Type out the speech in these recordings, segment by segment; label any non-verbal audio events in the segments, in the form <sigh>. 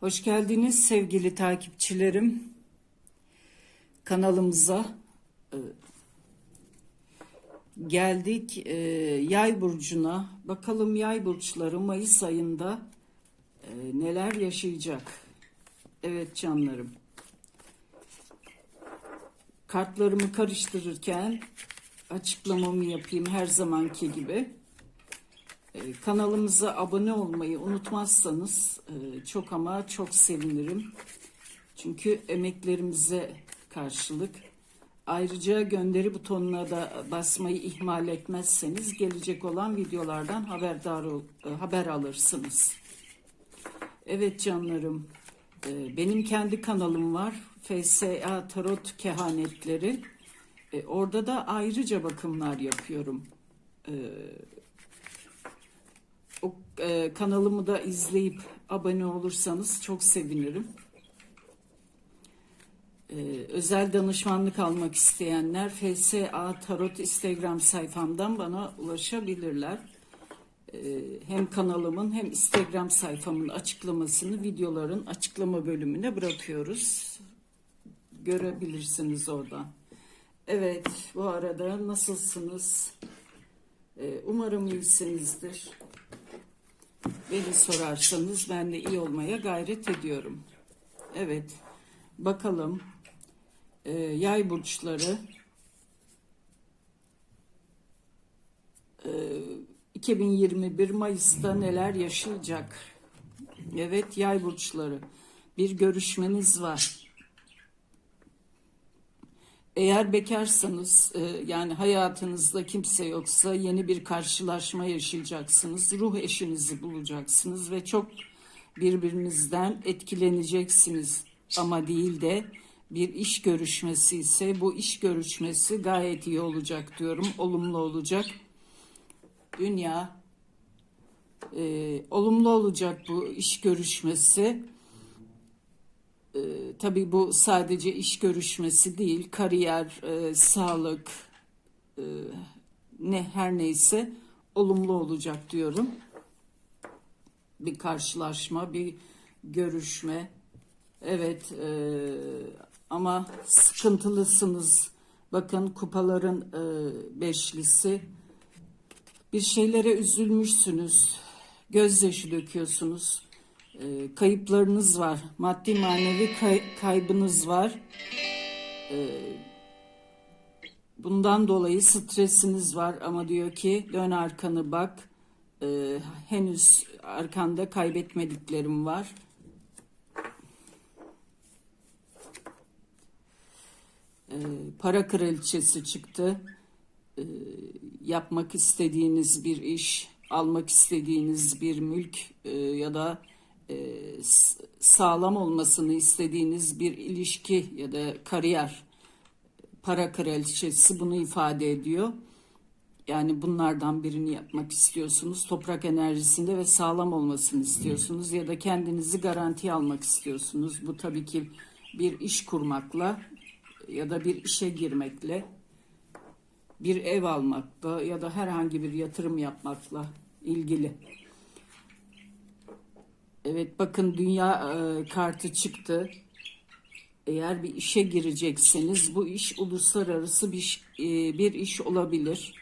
Hoş geldiniz sevgili takipçilerim. Kanalımıza e, geldik e, Yay burcuna. Bakalım Yay burçları Mayıs ayında e, neler yaşayacak? Evet canlarım. Kartlarımı karıştırırken açıklamamı yapayım her zamanki gibi. Ee, Kanalımıza abone olmayı unutmazsanız e, çok ama çok sevinirim. Çünkü emeklerimize karşılık. Ayrıca gönderi butonuna da basmayı ihmal etmezseniz gelecek olan videolardan haberdar e, haber alırsınız. Evet canlarım, e, benim kendi kanalım var. FSA Tarot Kehanetleri. Orada da ayrıca bakımlar yapıyorum. O e, kanalımı da izleyip abone olursanız çok sevinirim. E, özel danışmanlık almak isteyenler FSA Tarot Instagram sayfamdan bana ulaşabilirler. E, hem kanalımın hem Instagram sayfamın açıklamasını videoların açıklama bölümüne bırakıyoruz. Görebilirsiniz oradan. Evet, bu arada nasılsınız? E, umarım iyisinizdir. Beni sorarsanız ben de iyi olmaya gayret ediyorum. Evet, bakalım e, yay burçları e, 2021 Mayıs'ta neler yaşayacak? Evet, yay burçları bir görüşmeniz var. Eğer bekarsanız e, yani hayatınızda kimse yoksa yeni bir karşılaşma yaşayacaksınız. Ruh eşinizi bulacaksınız ve çok birbirinizden etkileneceksiniz. Ama değil de bir iş görüşmesi ise bu iş görüşmesi gayet iyi olacak diyorum. Olumlu olacak. Dünya e, olumlu olacak bu iş görüşmesi. Ee, tabii bu sadece iş görüşmesi değil, kariyer, e, sağlık, e, ne her neyse olumlu olacak diyorum. Bir karşılaşma, bir görüşme. Evet, e, ama sıkıntılısınız. Bakın kupaların e, beşlisi. Bir şeylere üzülmüşsünüz, gözyaşı döküyorsunuz e, kayıplarınız var. Maddi manevi kay- kaybınız var. E, bundan dolayı stresiniz var ama diyor ki dön arkanı bak. E, henüz arkanda kaybetmediklerim var. E, para kraliçesi çıktı. E, yapmak istediğiniz bir iş, almak istediğiniz bir mülk e, ya da sağlam olmasını istediğiniz bir ilişki ya da kariyer para kraliçesi bunu ifade ediyor. Yani bunlardan birini yapmak istiyorsunuz. Toprak enerjisinde ve sağlam olmasını istiyorsunuz ya da kendinizi garantiye almak istiyorsunuz. Bu tabii ki bir iş kurmakla ya da bir işe girmekle bir ev almakla ya da herhangi bir yatırım yapmakla ilgili. Evet bakın dünya e, kartı çıktı. Eğer bir işe girecekseniz bu iş uluslararası bir, e, bir iş olabilir.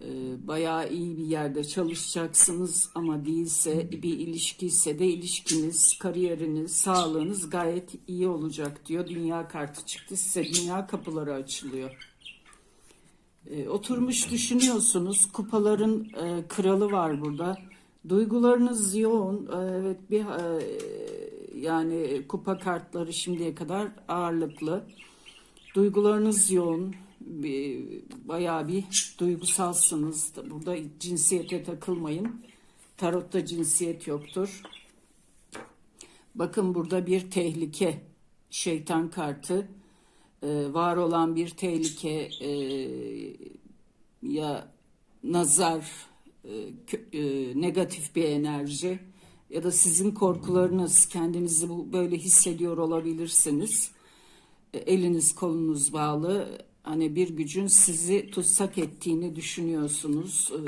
E, bayağı iyi bir yerde çalışacaksınız ama değilse bir ilişki ise de ilişkiniz, kariyeriniz, sağlığınız gayet iyi olacak diyor. Dünya kartı çıktı size dünya kapıları açılıyor. E, oturmuş düşünüyorsunuz. Kupaların e, kralı var burada. Duygularınız yoğun. E, evet bir e, yani kupa kartları şimdiye kadar ağırlıklı. Duygularınız yoğun. Bayağı bir duygusalsınız. Burada cinsiyete takılmayın. Tarotta cinsiyet yoktur. Bakın burada bir tehlike. Şeytan kartı. Ee, var olan bir tehlike e, ya nazar negatif bir enerji ya da sizin korkularınız kendinizi böyle hissediyor olabilirsiniz. E, eliniz kolunuz bağlı hani bir gücün sizi tutsak ettiğini düşünüyorsunuz. E,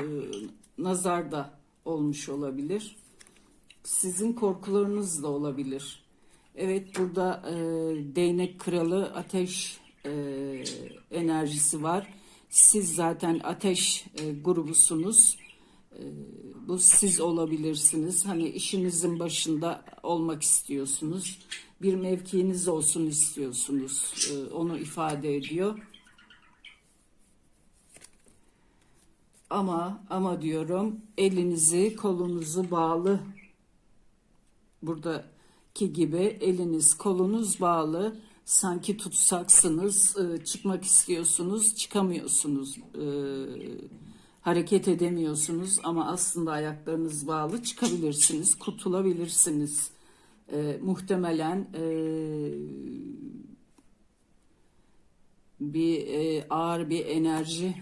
nazar da olmuş olabilir. sizin korkularınız da olabilir. Evet burada e, değnek kralı ateş e, enerjisi var. Siz zaten ateş e, grubusunuz. E, bu siz olabilirsiniz. Hani işinizin başında olmak istiyorsunuz. Bir mevkiiniz olsun istiyorsunuz. E, onu ifade ediyor. Ama ama diyorum elinizi kolunuzu bağlı buradaki gibi eliniz kolunuz bağlı sanki tutsaksınız e, çıkmak istiyorsunuz çıkamıyorsunuz e, hareket edemiyorsunuz ama aslında ayaklarınız bağlı çıkabilirsiniz kurtulabilirsiniz E, muhtemelen e, bir e, ağır bir enerji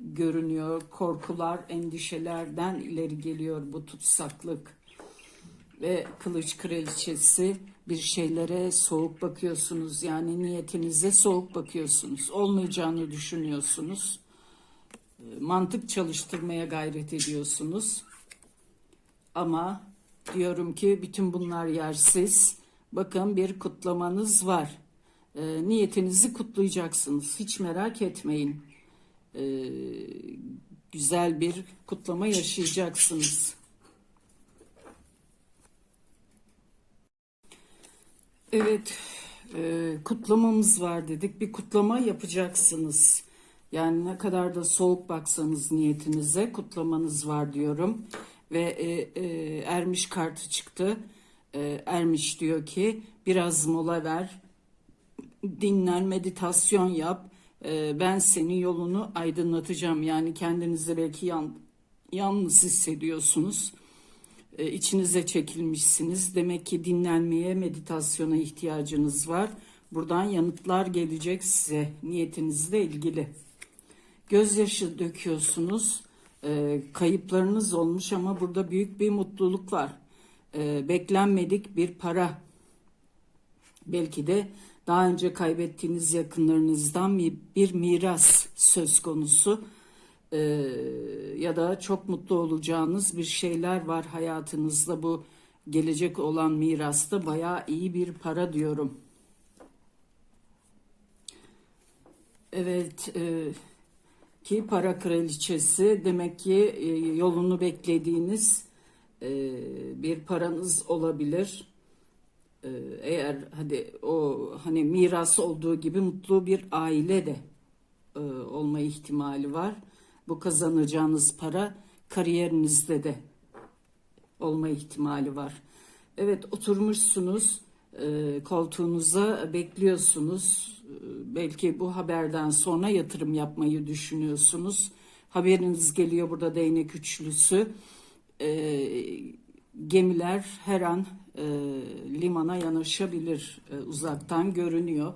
görünüyor korkular endişelerden ileri geliyor bu tutsaklık ve kılıç kraliçesi bir şeylere soğuk bakıyorsunuz. Yani niyetinize soğuk bakıyorsunuz. Olmayacağını düşünüyorsunuz. E, Mantık çalıştırmaya gayret ediyorsunuz. Ama diyorum ki bütün bunlar yersiz. Bakın bir kutlamanız var. E, niyetinizi kutlayacaksınız. Hiç merak etmeyin. E, güzel bir kutlama yaşayacaksınız. Evet, e, kutlamamız var dedik. Bir kutlama yapacaksınız. Yani ne kadar da soğuk baksanız niyetinize kutlamanız var diyorum. Ve e, e, Ermiş kartı çıktı. E, Ermiş diyor ki biraz mola ver, dinlen, meditasyon yap. E, ben senin yolunu aydınlatacağım. Yani kendinizi belki yan, yalnız hissediyorsunuz e, içinize çekilmişsiniz. Demek ki dinlenmeye, meditasyona ihtiyacınız var. Buradan yanıtlar gelecek size niyetinizle ilgili. Gözyaşı döküyorsunuz. E, kayıplarınız olmuş ama burada büyük bir mutluluk var. E, beklenmedik bir para. Belki de daha önce kaybettiğiniz yakınlarınızdan bir, miras söz konusu e, ya da çok mutlu olacağınız bir şeyler var hayatınızda bu gelecek olan mirasta bayağı iyi bir para diyorum. Evet e, ki para kraliçesi demek ki e, yolunu beklediğiniz e, bir paranız olabilir. E, eğer hadi o hani miras olduğu gibi mutlu bir aile de olma ihtimali var bu kazanacağınız para kariyerinizde de olma ihtimali var. Evet oturmuşsunuz e, koltuğunuza bekliyorsunuz. E, belki bu haberden sonra yatırım yapmayı düşünüyorsunuz. Haberiniz geliyor burada değnek üçlüsü. E, gemiler her an e, limana yanaşabilir. E, uzaktan görünüyor.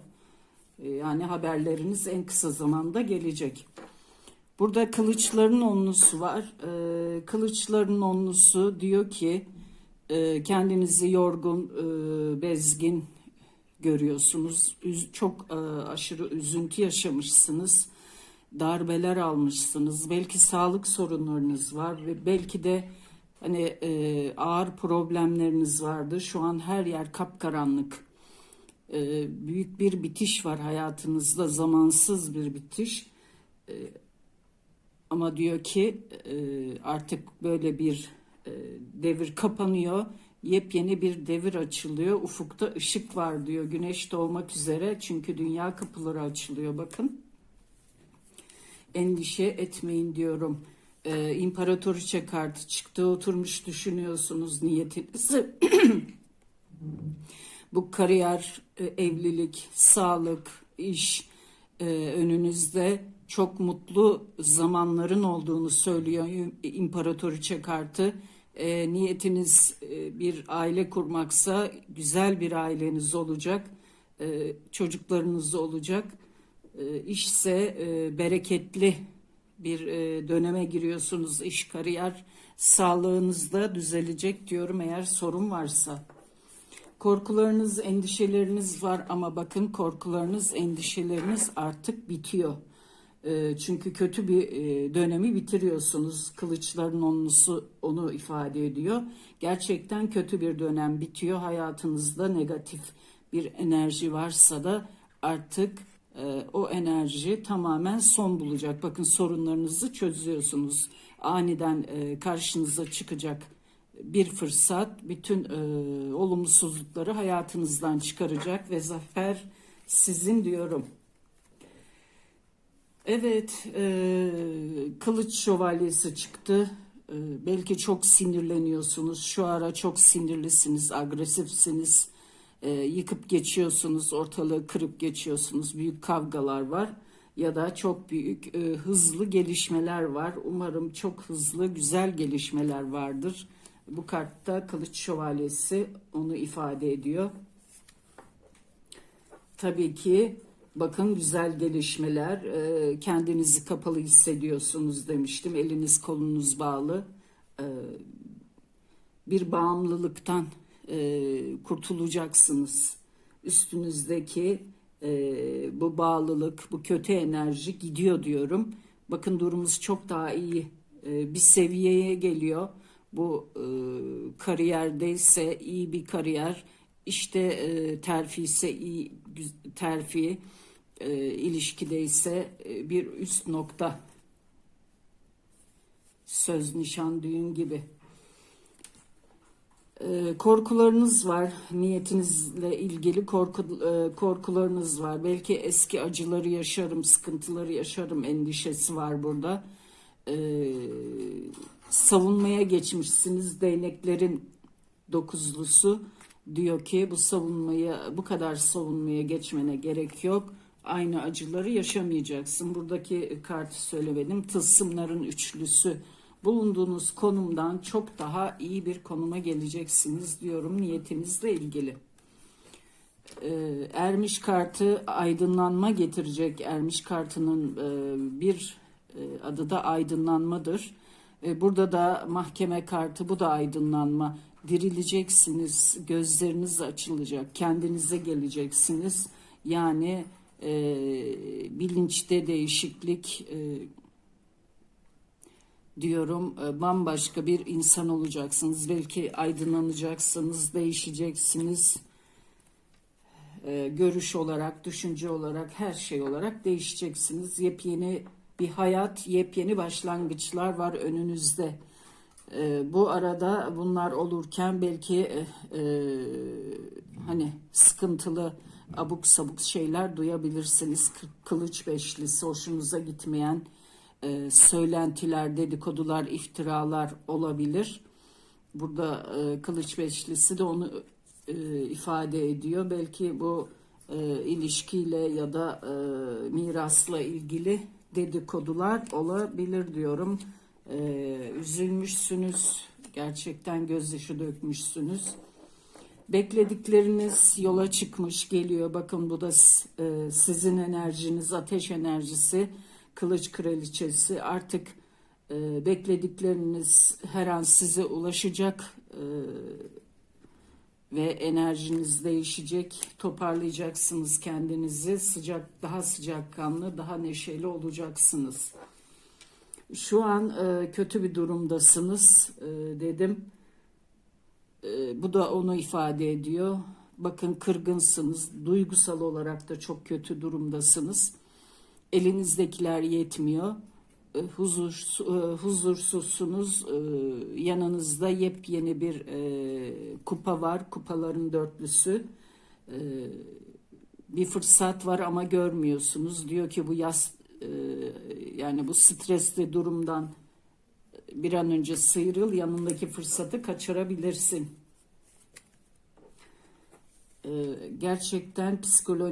E, yani haberleriniz en kısa zamanda gelecek. Burada kılıçların onlusu var. Ee, kılıçların onlusu diyor ki e, kendinizi yorgun, e, bezgin görüyorsunuz. Üz, çok e, aşırı üzüntü yaşamışsınız. Darbeler almışsınız. Belki sağlık sorunlarınız var ve belki de hani e, ağır problemleriniz vardı. Şu an her yer kapkaranlık. E, büyük bir bitiş var hayatınızda, zamansız bir bitiş. E, ama diyor ki e, artık böyle bir e, devir kapanıyor. Yepyeni bir devir açılıyor. Ufukta ışık var diyor. Güneş doğmak üzere. Çünkü dünya kapıları açılıyor. Bakın. Endişe etmeyin diyorum. Ee, İmparatoriçe kartı çıktı. Oturmuş düşünüyorsunuz niyetinizi. <clears throat> Bu kariyer, e, evlilik, sağlık, iş e, önünüzde çok mutlu zamanların olduğunu söylüyor İmparatoriçe kartı. E, niyetiniz e, bir aile kurmaksa güzel bir aileniz olacak, e, çocuklarınız olacak. E, işse e, bereketli bir e, döneme giriyorsunuz. İş, kariyer, sağlığınız da düzelecek diyorum eğer sorun varsa. Korkularınız, endişeleriniz var ama bakın korkularınız, endişeleriniz artık bitiyor E, çünkü kötü bir e, dönemi bitiriyorsunuz. Kılıçların onlusu onu ifade ediyor. Gerçekten kötü bir dönem bitiyor. Hayatınızda negatif bir enerji varsa da artık e, o enerji tamamen son bulacak. Bakın sorunlarınızı çözüyorsunuz. Aniden e, karşınıza çıkacak bir fırsat bütün olumsuzlukları hayatınızdan çıkaracak ve zafer sizin diyorum. Evet, e, kılıç şövalyesi çıktı. E, belki çok sinirleniyorsunuz. Şu ara çok sinirlisiniz, agresifsiniz. E, yıkıp geçiyorsunuz, ortalığı kırıp geçiyorsunuz. Büyük kavgalar var ya da çok büyük e, hızlı gelişmeler var. Umarım çok hızlı, güzel gelişmeler vardır. Bu kartta kılıç şövalyesi onu ifade ediyor. Tabii ki bakın güzel gelişmeler. e, kendinizi kapalı hissediyorsunuz demiştim. Eliniz kolunuz bağlı. E, bir bağımlılıktan e, kurtulacaksınız. Üstünüzdeki e, bu bağlılık, bu kötü enerji gidiyor diyorum. Bakın durumumuz çok daha iyi e, bir seviyeye geliyor. Bu e, kariyerdeyse iyi bir kariyer, işte e, terfi ise iyi terfi, e, ilişkideyse e, bir üst nokta. Söz, nişan, düğün gibi. Ee, korkularınız var, niyetinizle ilgili korku, e, korkularınız var. Belki eski acıları yaşarım, sıkıntıları yaşarım endişesi var burada. Ee, savunmaya geçmişsiniz, değneklerin dokuzlusu diyor ki bu savunmaya, bu kadar savunmaya geçmene gerek yok. Aynı acıları yaşamayacaksın. Buradaki kartı söylemedim. Tılsımların üçlüsü bulunduğunuz konumdan çok daha iyi bir konuma geleceksiniz diyorum niyetinizle ilgili. Ee, Ermiş kartı aydınlanma getirecek. Ermiş kartının e, bir e, adı da aydınlanmadır. Burada da mahkeme kartı bu da aydınlanma. Dirileceksiniz, gözleriniz açılacak, kendinize geleceksiniz. Yani e, bilinçte değişiklik, e, diyorum e, bambaşka bir insan olacaksınız. Belki aydınlanacaksınız, değişeceksiniz. E, Görüş olarak, düşünce olarak, her şey olarak değişeceksiniz. Yepyeni bir hayat, yepyeni başlangıçlar var önünüzde. E, Bu arada bunlar olurken belki e, e, hani sıkıntılı abuk sabuk şeyler duyabilirsiniz. Kı- Kılıç beşlisi hoşunuza gitmeyen e, söylentiler, dedikodular, iftiralar olabilir. Burada e, Kılıç Beşlisi de onu e, ifade ediyor. Belki bu e, ilişkiyle ya da e, mirasla ilgili dedikodular olabilir diyorum. E, üzülmüşsünüz, gerçekten gözyaşı dökmüşsünüz. Bekledikleriniz yola çıkmış geliyor. Bakın bu da e, sizin enerjiniz, ateş enerjisi, kılıç kraliçesi. Artık e, bekledikleriniz her an size ulaşacak e, ve enerjiniz değişecek. Toparlayacaksınız kendinizi. Sıcak, daha sıcakkanlı, daha neşeli olacaksınız. Şu an e, kötü bir durumdasınız e, dedim. E, bu da onu ifade ediyor. Bakın kırgınsınız, duygusal olarak da çok kötü durumdasınız. Elinizdekiler yetmiyor. E, e, huzursuzsunuz. E, Yanınızda yepyeni bir kupa var. Kupaların dörtlüsü. Bir fırsat var ama görmüyorsunuz. Diyor ki bu yaz e, yani bu stresli durumdan bir an önce sıyrıl, yanındaki fırsatı kaçırabilirsin. Ee, gerçekten psikolo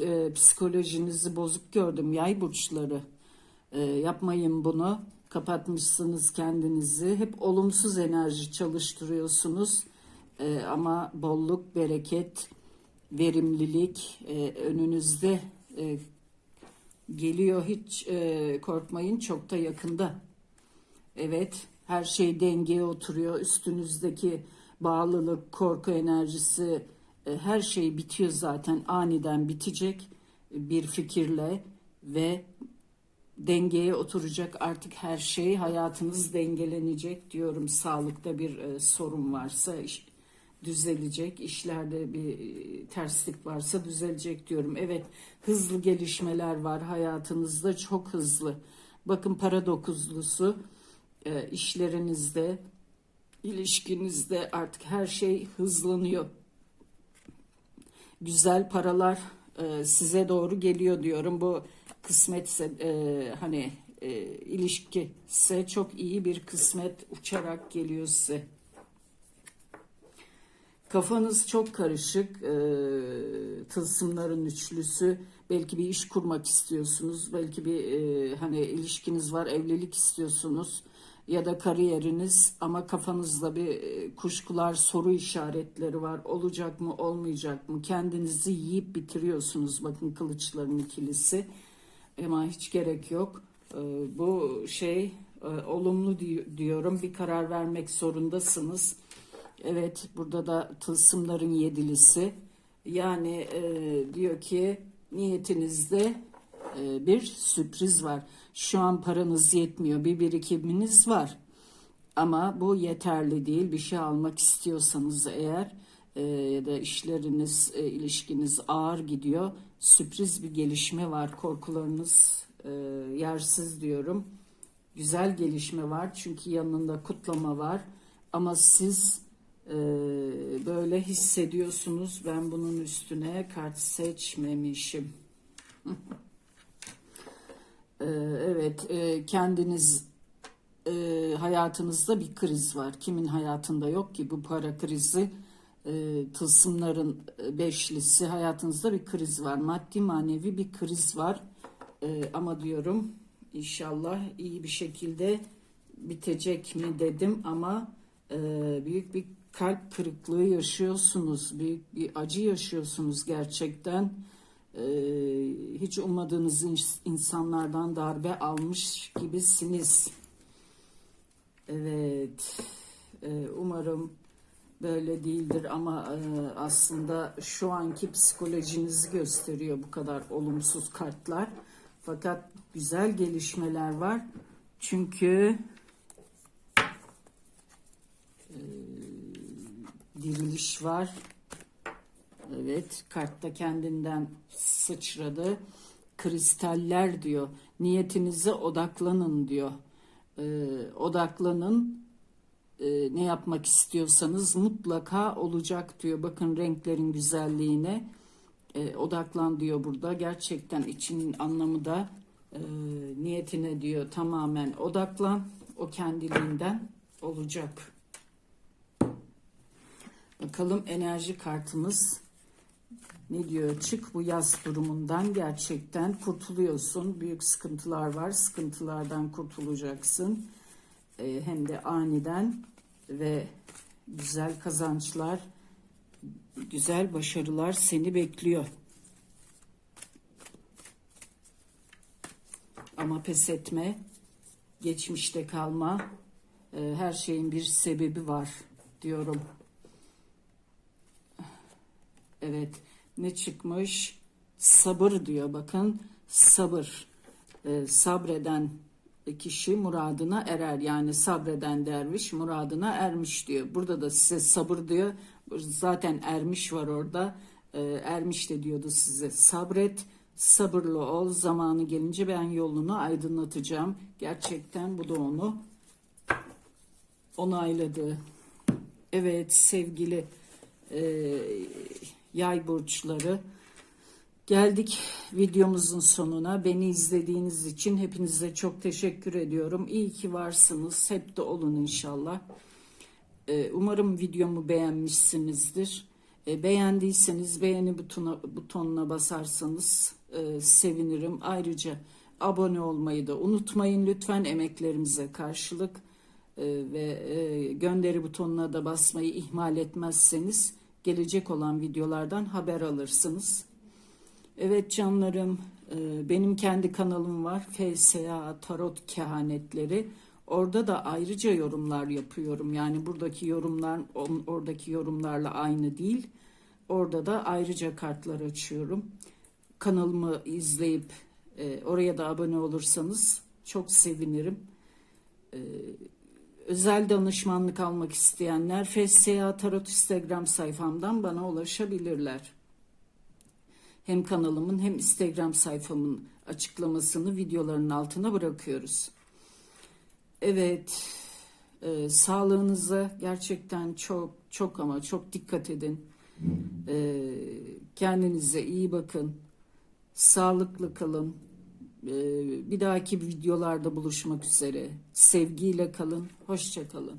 e, psikolojinizi bozuk gördüm yay burçları. Ee, yapmayın bunu. Kapatmışsınız kendinizi. Hep olumsuz enerji çalıştırıyorsunuz. Ee, ama bolluk, bereket, verimlilik e, önünüzde e, geliyor. Hiç e, korkmayın çok da yakında. Evet, her şey dengeye oturuyor. Üstünüzdeki bağlılık, korku enerjisi, e, her şey bitiyor zaten. Aniden bitecek bir fikirle ve dengeye oturacak artık her şey hayatınız dengelenecek diyorum sağlıkta bir e, sorun varsa düzelecek işlerde bir e, terslik varsa düzelecek diyorum evet hızlı gelişmeler var hayatınızda çok hızlı bakın para dokuzlusu e, işlerinizde ilişkinizde artık her şey hızlanıyor güzel paralar e, size doğru geliyor diyorum. Bu kısmetse hani e, ilişkise çok iyi bir kısmet uçarak geliyor size. Kafanız çok karışık. E, tılsımların üçlüsü. Belki bir iş kurmak istiyorsunuz. Belki bir e, hani ilişkiniz var, evlilik istiyorsunuz ya da kariyeriniz ama kafanızda bir e, kuşkular, soru işaretleri var. Olacak mı, olmayacak mı? Kendinizi yiyip bitiriyorsunuz. Bakın kılıçların ikilisi. Ama hiç gerek yok. E, Bu şey e, olumlu di- diyorum. Bir karar vermek zorundasınız. Evet, burada da tılsımların yedilisi. Yani e, diyor ki niyetinizde e, bir sürpriz var. Şu an paranız yetmiyor, bir birikiminiz var. Ama bu yeterli değil. Bir şey almak istiyorsanız eğer e, ya da işleriniz, e, ilişkiniz ağır gidiyor. Sürpriz bir gelişme var. Korkularınız e, yersiz diyorum. Güzel gelişme var çünkü yanında kutlama var. Ama siz e, böyle hissediyorsunuz. Ben bunun üstüne kart seçmemişim. <laughs> Ee, Evet, e, kendiniz e, hayatınızda bir kriz var. Kimin hayatında yok ki bu para krizi? E, Tılsımların e, beşlisi hayatınızda bir kriz var. Maddi manevi bir kriz var. Ama diyorum inşallah iyi bir şekilde bitecek mi dedim ama büyük bir kalp kırıklığı yaşıyorsunuz. Büyük bir acı yaşıyorsunuz gerçekten. Ee, hiç ummadığınız ins- insanlardan darbe almış gibisiniz. Evet, Ee, umarım böyle değildir ama e, aslında şu anki psikolojinizi gösteriyor bu kadar olumsuz kartlar. Fakat güzel gelişmeler var. Çünkü diriliş var. Evet, kartta kendinden sıçradı. Kristaller diyor. Niyetinize odaklanın diyor. Ee, odaklanın. Ee, ne yapmak istiyorsanız mutlaka olacak diyor. Bakın renklerin güzelliğine Ee, odaklan diyor burada. Gerçekten içinin anlamı da e, niyetine diyor tamamen odaklan. O kendiliğinden olacak. Bakalım enerji kartımız ne diyor? Çık bu yaz durumundan gerçekten kurtuluyorsun. Büyük sıkıntılar var. Sıkıntılardan kurtulacaksın. Ee, hem de aniden ve güzel kazançlar, güzel başarılar seni bekliyor. Ama pes etme, geçmişte kalma. Ee, her şeyin bir sebebi var diyorum. Evet. Ne çıkmış? Sabır diyor. Bakın sabır. Ee, sabreden kişi muradına erer. Yani sabreden derviş muradına ermiş diyor. Burada da size sabır diyor. Zaten ermiş var orada. Ee, ermiş de diyordu size. Sabret, sabırlı ol. Zamanı gelince ben yolunu aydınlatacağım. Gerçekten bu da onu onayladı. Evet sevgili e, yay burçları geldik videomuzun sonuna. Beni izlediğiniz için hepinize çok teşekkür ediyorum. İyi ki varsınız. Hep de olun inşallah. E, umarım videomu beğenmişsinizdir. E, beğendiyseniz beğeni butona, butonuna basarsanız e, sevinirim. Ayrıca abone olmayı da unutmayın lütfen emeklerimize karşılık e, ve e, gönderi butonuna da basmayı ihmal etmezseniz gelecek olan videolardan haber alırsınız. Evet canlarım e, benim kendi kanalım var FSA Tarot Kehanetleri. Orada da ayrıca yorumlar yapıyorum. Yani buradaki yorumlar oradaki yorumlarla aynı değil. Orada da ayrıca kartlar açıyorum. Kanalımı izleyip E, oraya da abone olursanız çok sevinirim. Özel danışmanlık almak isteyenler FSA Tarot Instagram sayfamdan bana ulaşabilirler. Hem kanalımın hem Instagram sayfamın açıklamasını videoların altına bırakıyoruz. Evet, e, sağlığınıza gerçekten çok çok ama çok dikkat edin. E, kendinize iyi bakın. Sağlıklı kalın. E, bir dahaki videolarda buluşmak üzere. Sevgiyle kalın. Hoşça kalın.